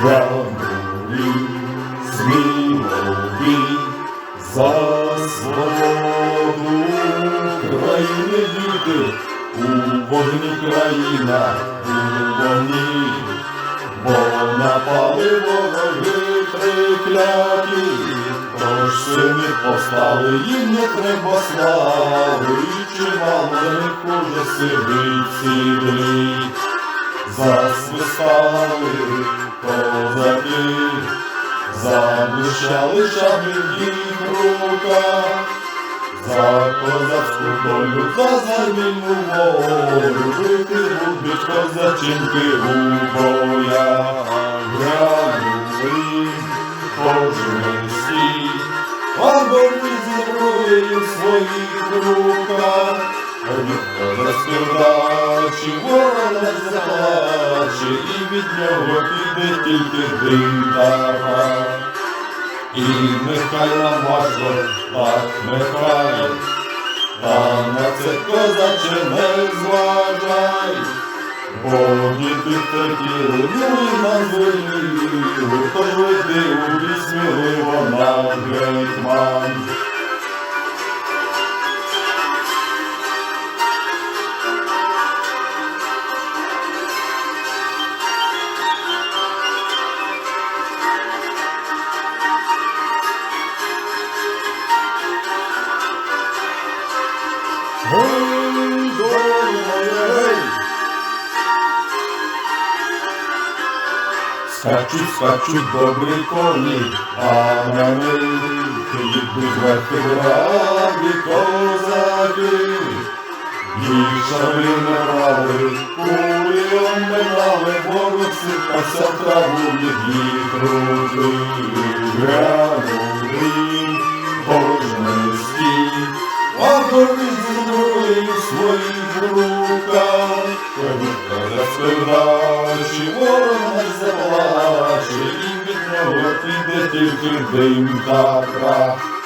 гранулі, смілові за свободу країни діти, у вогні країна, у вогні, бо напали вороги трикляті, тож сини постали, їм не треба слави, не хуже сидить в сідлі. Засвистали козаки, заблищали шаблі в їх руках, за козацьку долю, за завільну волю, бити будуть козачинки у боях, гранули кожен стій, а борни зі зброєю в своїх руках. Розкидачі ворона заплаче, і від нього піде тільки та. І нехай нам важко, так нехай, та на це козаче не зважай, бо діти хотіли, ну і на звеліли, тож веди у бій сміливо наш гетьман. Гей! Скачуть, скачуть добрі коні, а на них їдуть браві козаки. Шаблі не брали, кулі оминали, ворог сипався в траву від їх руки. Глянули, Розкидачі ворог заплаче, і нього піде тільки дим та прах.